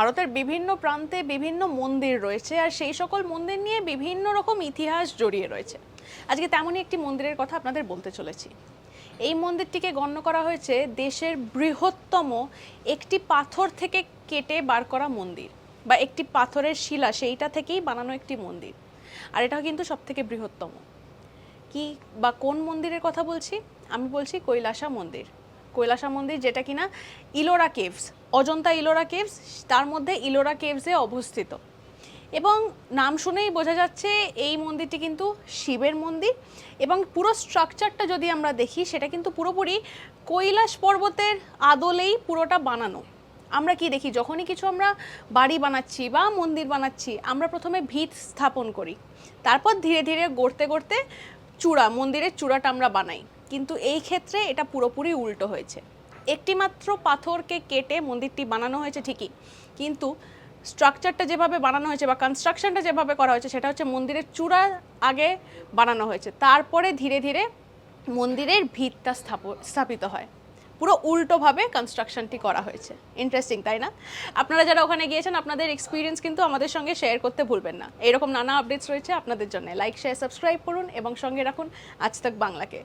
ভারতের বিভিন্ন প্রান্তে বিভিন্ন মন্দির রয়েছে আর সেই সকল মন্দির নিয়ে বিভিন্ন রকম ইতিহাস জড়িয়ে রয়েছে। আজকে তেমনই একটি মন্দিরের কথা আপনাদের বলতে চলেছি। এই মন্দিরটিকে গণ্য করা হয়েছে দেশের বৃহত্তম একটি পাথর থেকে কেটে বার করা মন্দির বা একটি পাথরের শিলা সেইটা থেকেই বানানো একটি মন্দির। আর এটা কিন্তু সব থেকে বৃহত্তম। কি বা কোন মন্দিরের কথা বলছি? আমি বলছি কৈলাসা মন্দির। কৈলাসা মন্দির, যেটা কিনা ইলোরা কেভস, অজন্তা ইলোরা কেভস, তার মধ্যে ইলোরা কেভসে অবস্থিত। এবং নাম শুনেই বোঝা যাচ্ছে এই মন্দিরটি কিন্তু শিবের মন্দির এবং পুরো স্ট্রাকচারটা যদি আমরা দেখি, সেটা কিন্তু পুরোপুরি কৈলাস পর্বতের আদলেই পুরোটা বানানো। আমরা কি দেখি? যখনই কিছু আমরা বাড়ি বানাচ্ছি বা মন্দির বানাচ্ছি, আমরা প্রথমে ভিত স্থাপন করি। তারপর ধীরে ধীরে গড়তে গড়তে চূড়া, মন্দিরের চূড়াটা আমরা বানাই। কিন্তু এই ক্ষেত্রে এটা পুরোপুরি উল্টো হয়েছে। একটিমাত্র পাথরকে কেটে মন্দিরটি বানানো হয়েছে ঠিকই, কিন্তু স্ট্রাকচারটা যেভাবে বানানো হয়েছে বা কনস্ট্রাকশনটা যেভাবে করা হয়েছে, সেটা হচ্ছে মন্দিরের চূড়া আগে বানানো হয়েছে। তারপরে ধীরে ধীরে মন্দিরের ভিতটা স্থাপ- স্থাপিত হয়। পুরো উল্টোভাবে কনস্ট্রাকশনটি করা হয়েছে। ইন্টারেস্টিং তাই না? আপনারা যারা ওখানে গিয়েছেন, আপনাদের এক্সপিরিয়েন্স কিন্তু আমাদের সঙ্গে শেয়ার করতে ভুলবেন না। এরকম নানা আপডেটস রয়েছে আপনাদের জন্য। লাইক শেয়ার সাবস্ক্রাইব করুন এবং সঙ্গে রাখুন আজ তাক বাংলাকে।